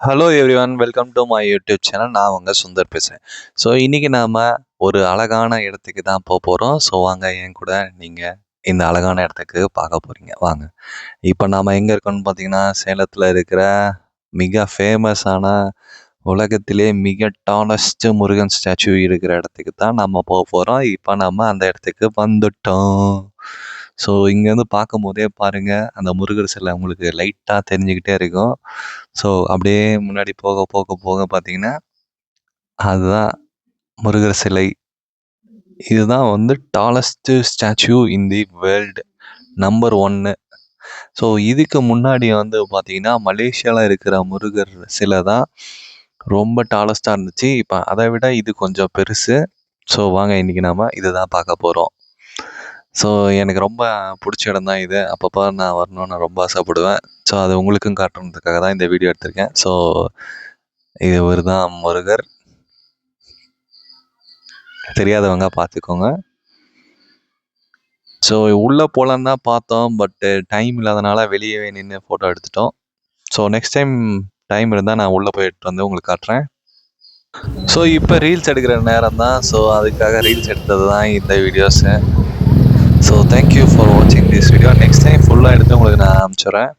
Hello everyone welcome to my YouTube channel நான் உங்கள் சுந்தர் பேசுகிறேன் ஸோ இன்றைக்கி நாம் ஒரு அழகான இடத்துக்கு தான் போக போகிறோம் ஸோ வாங்க என் கூட நீங்கள் இந்த அழகான இடத்துக்கு பார்க்க போகிறீங்க வாங்க. இப்போ நாம் எங்கே இருக்கோம்னு பார்த்தீங்கன்னா சேலத்தில் இருக்கிற மிக ஃபேமஸான உலகத்திலே மிக டாலஸ்ட் முருகன் ஸ்டாச்சு இருக்கிற இடத்துக்கு தான் நம்ம போக போகிறோம் இப்போ நம்ம அந்த இடத்துக்கு வந்துட்டோம். ஸோ இங்கேருந்து பார்க்கும்போதே பாருங்கள் அந்த முருகர் சிலை உங்களுக்கு லைட்டாக தெரிஞ்சுக்கிட்டே இருக்கும். ஸோ அப்படியே முன்னாடி போக போக போக பார்த்தீங்கன்னா அதுதான் முருகர் சிலை. இதுதான் வந்து tallest statue in the world number ஒன்று ஸோ இதுக்கு முன்னாடி வந்து பார்த்தீங்கன்னா மலேசியாவில் இருக்கிற முருகர் சிலை தான் ரொம்ப டாலஸ்ட்டாக இருந்துச்சு. இப்போ அதை விட இது கொஞ்சம் பெருசு. ஸோ வாங்க இன்றைக்கி நாம் இதை தான் பார்க்க போகிறோம் ஸோ எனக்கு ரொம்ப பிடிச்ச இடம் தான் இது. அப்பப்போ நான் வரணும்னு நான் ரொம்ப ஆசைப்படுவேன். ஸோ அது உங்களுக்கும் காட்டுறதுக்காக தான் இந்த வீடியோ எடுத்திருக்கேன். ஸோ இது ஒரு தான் முருகர். தெரியாதவங்க பார்த்துக்கோங்க. ஸோ உள்ளே போகலான்னு தான் பார்த்தோம். பட்டு டைம் இல்லாதனால வெளியவே நின்று ஃபோட்டோ எடுத்துட்டோம். ஸோ நெக்ஸ்ட் டைம் டைம் இருந்தால் நான் உள்ளே போய் வந்து உங்களுக்கு காட்டுறேன். ஸோ இப்போ ரீல்ஸ் எடுக்கிற நேரம் தான். ஸோ அதுக்காக ரீல்ஸ் எடுத்தது தான் இந்த videos so thank you for வாட்சிங் திஸ் வீடியோ நெக்ஸ்ட் டைம் ஃபுல்லாக எடுத்து உங்களுக்கு நான் அனுப்பிச்சுறேன்.